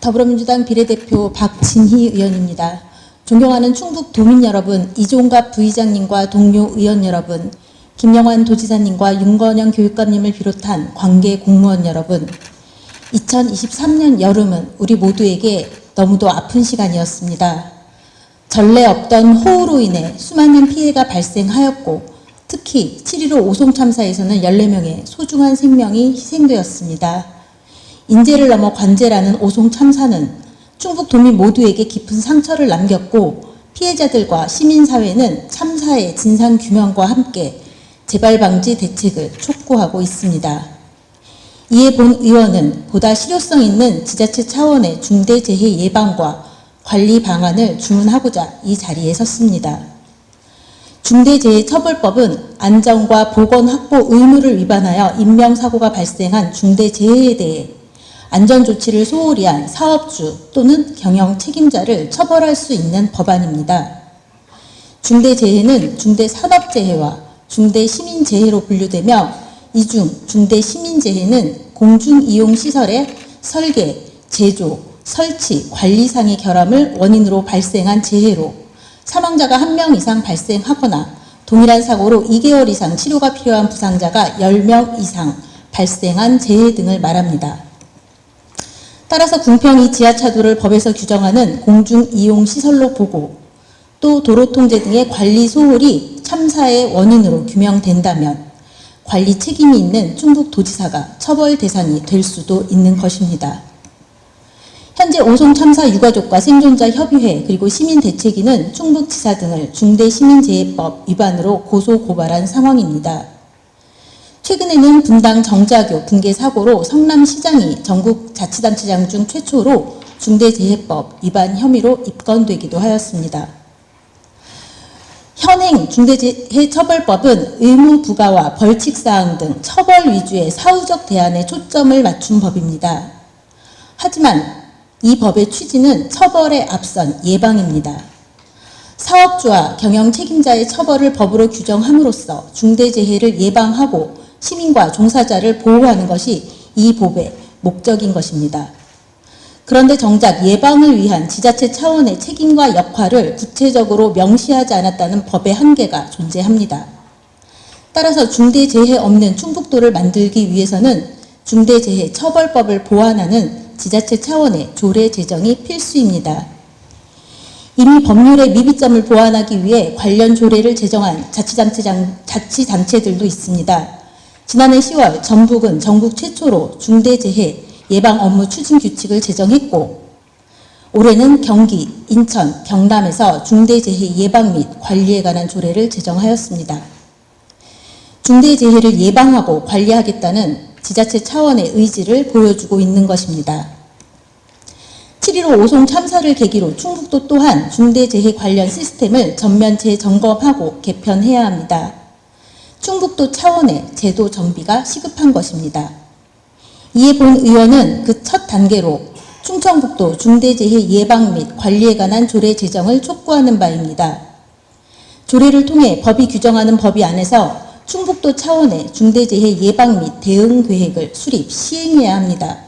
더불어민주당 비례대표 박진희 의원입니다. 존경하는 충북 도민 여러분, 이종갑 부의장님과 동료 의원 여러분, 김영환 도지사님과 윤건영 교육감님을 비롯한 관계 공무원 여러분, 2023년 여름은 우리 모두에게 너무도 아픈 시간이었습니다. 전례 없던 호우로 인해 수많은 피해가 발생하였고, 특히 7.15 오송 참사에서는 14명의 소중한 생명이 희생되었습니다. 인재를 넘어 관제라는 오송 참사는 충북 도민 모두에게 깊은 상처를 남겼고 피해자들과 시민사회는 참사의 진상 규명과 함께 재발 방지 대책을 촉구하고 있습니다. 이에 본 의원은 보다 실효성 있는 지자체 차원의 중대재해 예방과 관리 방안을 주문하고자 이 자리에 섰습니다. 중대재해처벌법은 안전과 보건 확보 의무를 위반하여 인명사고가 발생한 중대재해에 대해 안전조치를 소홀히 한 사업주 또는 경영 책임자를 처벌할 수 있는 법안입니다. 중대재해는 중대산업재해와 중대시민재해로 분류되며 이 중 중대시민재해는 공중이용시설의 설계, 제조, 설치, 관리상의 결함을 원인으로 발생한 재해로 사망자가 한명 이상 발생하거나 동일한 사고로 2개월 이상 치료가 필요한 부상자가 10명 이상 발생한 재해 등을 말합니다. 따라서 궁평이 지하차도를 법에서 규정하는 공중이용시설로 보고 또 도로통제 등의 관리 소홀이 참사의 원인으로 규명된다면 관리 책임이 있는 충북도지사가 처벌 대상이 될 수도 있는 것입니다. 현재 오송 참사 유가족과 생존자 협의회 그리고 시민대책위는 충북지사 등을 중대시민재해법 위반으로 고소 고발한 상황입니다. 최근에는 분당 정자교 붕괴 사고로 성남시장이 전국 자치단체장 중 최초로 중대재해법 위반 혐의로 입건되기도 하였습니다. 현행 중대재해처벌법은 의무 부과와 벌칙 사항 등 처벌 위주의 사후적 대안에 초점을 맞춘 법입니다. 하지만 이 법의 취지는 처벌에 앞선 예방입니다. 사업주와 경영 책임자의 처벌을 법으로 규정함으로써 중대재해를 예방하고 시민과 종사자를 보호하는 것이 이 법의 목적인 것입니다. 그런데 정작 예방을 위한 지자체 차원의 책임과 역할을 구체적으로 명시하지 않았다는 법의 한계가 존재합니다. 따라서 중대재해 없는 충북도를 만들기 위해서는 중대재해 처벌법을 보완하는 지자체 차원의 조례 제정이 필수입니다. 이미 법률의 미비점을 보완하기 위해 관련 조례를 제정한 자치단체장, 자치단체들도 있습니다. 지난해 10월 전북은 전국 최초로 중대재해 예방 업무 추진 규칙을 제정했고 올해는 경기, 인천, 경남에서 중대재해 예방 및 관리에 관한 조례를 제정하였습니다. 중대재해를 예방하고 관리하겠다는 지자체 차원의 의지를 보여주고 있는 것입니다. 7.15 오송 참사를 계기로 충북도 또한 중대재해 관련 시스템을 전면 재점검하고 개편해야 합니다. 충북도 차원의 제도 정비가 시급한 것입니다. 이에 본 의원은 그 첫 단계로 충청북도 중대재해 예방 및 관리에 관한 조례 제정을 촉구하는 바입니다. 조례를 통해 법이 규정하는 법이 안에서 충북도 차원의 중대재해 예방 및 대응 계획을 수립, 시행해야 합니다.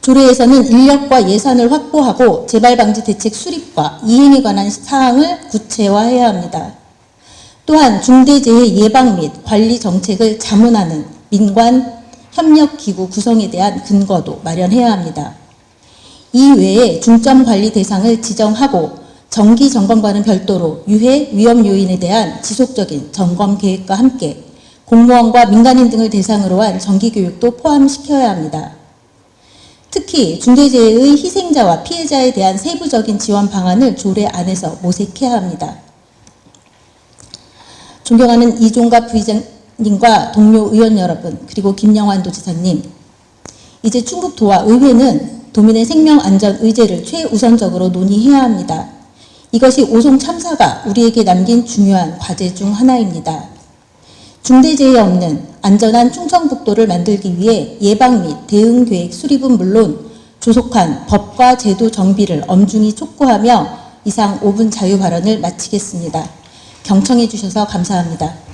조례에서는 인력과 예산을 확보하고 재발 방지 대책 수립과 이행에 관한 사항을 구체화해야 합니다. 또한 중대재해 예방 및 관리 정책을 자문하는 민관 협력기구 구성에 대한 근거도 마련해야 합니다. 이 외에 중점 관리 대상을 지정하고 정기 점검과는 별도로 유해 위험 요인에 대한 지속적인 점검 계획과 함께 공무원과 민간인 등을 대상으로 한 정기 교육도 포함시켜야 합니다. 특히 중대재해의 희생자와 피해자에 대한 세부적인 지원 방안을 조례 안에서 모색해야 합니다. 존경하는 이종갑 부의장님과 동료 의원 여러분, 그리고 김영환 도지사님, 이제 충북 도와 의회는 도민의 생명 안전 의제를 최우선적으로 논의해야 합니다. 이것이 오송 참사가 우리에게 남긴 중요한 과제 중 하나입니다. 중대재해 없는 안전한 충청북도를 만들기 위해 예방 및 대응 계획 수립은 물론 조속한 법과 제도 정비를 엄중히 촉구하며 이상 5분 자유 발언을 마치겠습니다. 경청해 주셔서 감사합니다.